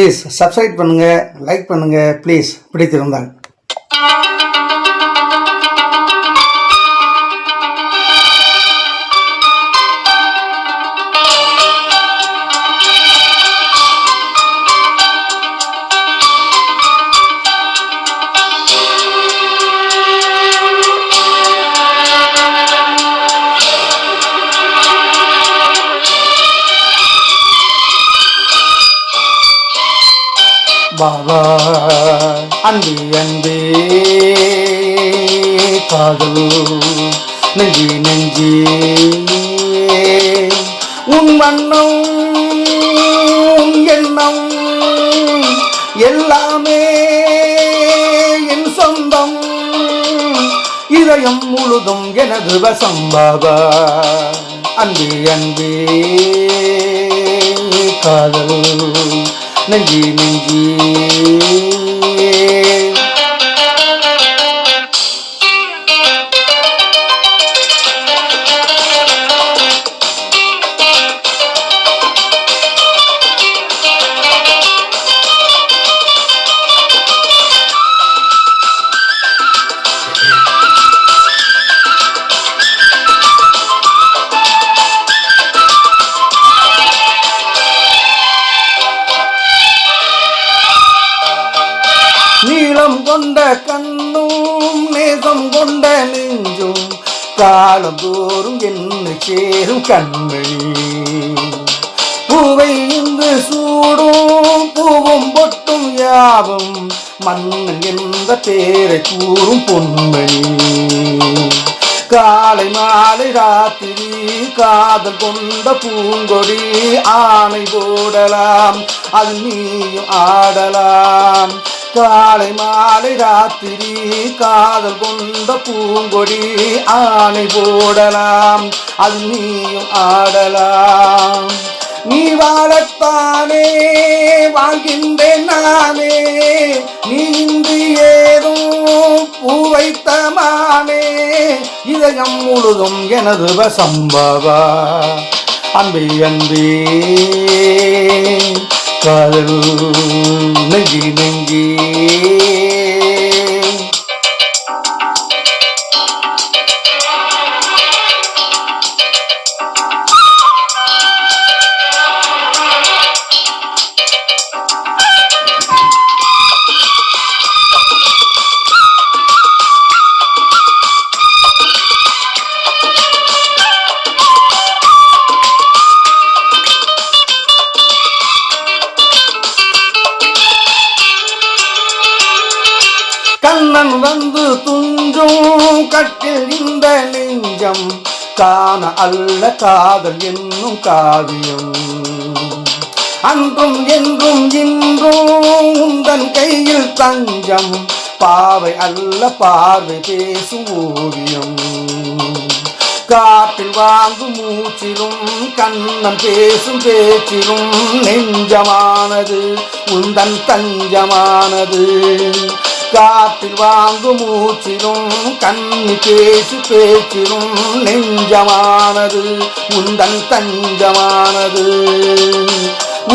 Please subscribe பண்ணுங்கள் like பண்ணுங்கள் please பிடித்திருந்தால். பாபா. அன்பி அன்பே காதல் நெஞ்சி நெஞ்சி. உன் வண்ணம் உன் எண்ணம் எல்லாமே என் சொந்தம். இதயம் முழுதும் எனது வசம் பாபா. அன்பே அன்பே காதல் நெஞ்சி நெஞ்சி நீளம் கொண்ட கண்ணும் நேசம் கொண்ட நெஞ்சும் காலம் தோறும் என்னை சேரும் கண்மணி. பூவை இங்கு சூடும் பூவும் பொட்டும் யாவும் மன்னன் என்ற பேரை கூறும் பொன்மணி. காலை மாலை ராத்திரி காதல் கொண்ட பூங்கொடி ஆணை போடலாம் அது நீயும் ஆடலாம். காலை மாலை ராத்திரி காதல் கொண்ட பூங்கொடி ஆணை போடலாம். அது நீயும் ஆடலாம். நீ வாழத்தானே வாழ்கின்றேன் நானே. நீ இன்றி ஏதும் பூ வைத்த இதயம் முழுதும் எனது வசம்பவா? அன்பே அன்பே காதல் நெஞ்சி அவன் வந்து துஞ்சும் கட்டில் இந்த நெஞ்சம் காண அல்ல காதல் என்னும் காவியம். அன்றும் என்றும் இன்றும் உந்தன் கையில் தஞ்சம் பாவை அல்ல பார்வை பேசும் ஓவியம். காற்றில் வாங்கும் மூச்சிலும் கண்ணம் பேசும் பேச்சிலும் நெஞ்சமானது உந்தன் தஞ்சமானது. காற்றில் வாங்கும் மூச்சிலும் கண்ணி பேசி பேச்சிலும் நெஞ்சமானது உந்தன் தஞ்சமானது.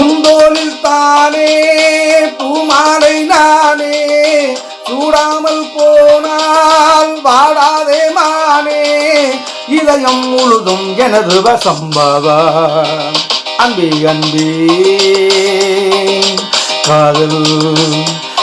உந்தோலில் தானே பூமாலை நானே சூடாமல் போனால் வாடாதே மானே இதயம் முழுதும் எனது வசம்பவ அன்பே அன்பே காதல்.